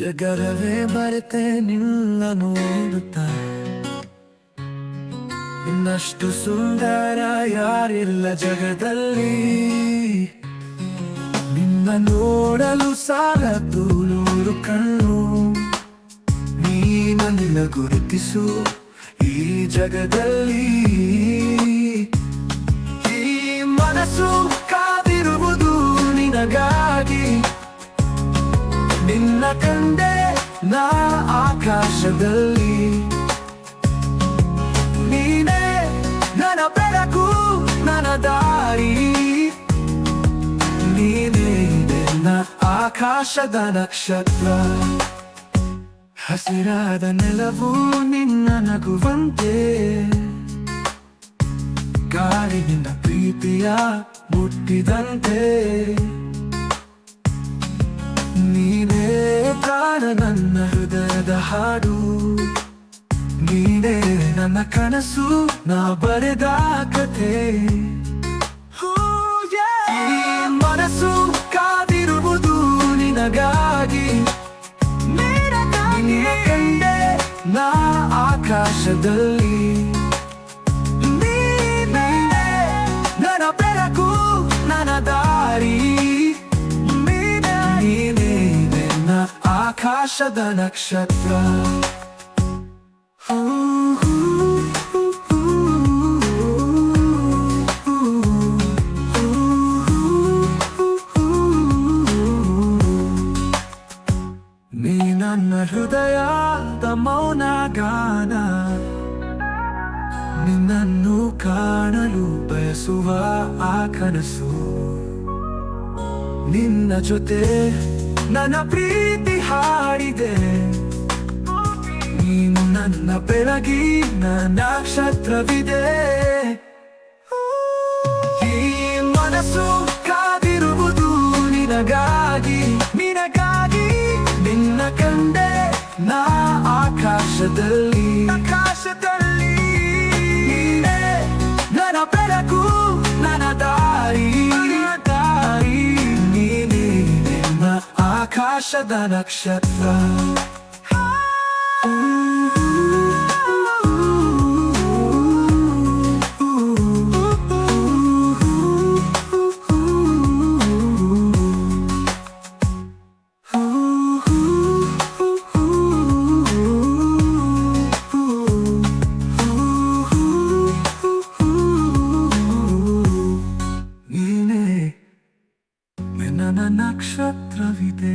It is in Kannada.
ಜಗರವೇ ಬರುತ್ತೆ ನಿಲ್ಲ ನೋಡುತ್ತ ಇನ್ನಷ್ಟು ಸುಂದರ ಯಾರಿಲ್ಲ ಜಗದಲ್ಲಿ? ನಿನ್ನ ನೋಡಲು ಸಾಲದು ನೂರು ಕಣ್ಣು. ನೀ ನನ್ನ ಗುರುತಿಸು ಈ ಜಗದಲ್ಲಿ. ಈ ಮನಸ್ಸು ನಿನ್ನ ಕಂಡೆ ನಾ ಆಕಾಶದಲ್ಲಿ. ನೀನೇ ನನ್ನ ಬೆಳಕು, ನನ್ನ ದಾರಿ. ನೀನೇ ನನ್ನ ಆಕಾಶದ ನಕ್ಷತ್ರ. ಹಸಿರಾದ ನೆಲವು ನಿನ್ನ ನಗುವಂತೆ. ಗಾಳಿಯಿಂದ ಪ್ರೀತಿಯ ಮುಟ್ಟಿದಂತೆ. ನೀನೇ ನನ್ನ ಹೃದಯದ ಹಾಡು. ನೀನೇ ನನ್ನ ಕನಸು, ನಾ ಬರೆದ ಕಥೆ. ಮನಸ್ಸು ಕಾದಿರುವುದು ನಿನಗಾಗಿ. ಕಂಡೆ ನಾ ಆಕಾಶದಲ್ಲಿ. ಆಕಾಶದ ನಕ್ಷತ್ರ ನೀ ನನ್ನ ಹೃದಯದ ಮೌನ ಗಾನ ನಿನ್ನನ್ನು ಕಾಣಲು ಬಯಸುವ ಆ ಕನಸು. ನಿನ್ನ ಜೊತೆ ನನ್ನ ಪ್ರೀತಿ ಹಾಡಿದೆ. ನೀನು ನನ್ನ ಬೆಳಗಿ ನನ್ನ ನಕ್ಷತ್ರವಿದೆ. ಈ ಮನಸ್ಸು ಕಾದಿರುವುದು ನಿನಗಾಗಿ ನಿನಗಾಗಿ ನಿನ್ನ ಕಂಡೆ ನಾ ಆಕಾಶದಲ್ಲಿ ಆಕಾಶದಲ್ಲಿ. ఆకాశద నక్షత్ర ನನ್ನ ನಕ್ಷತ್ರವಿದೆ.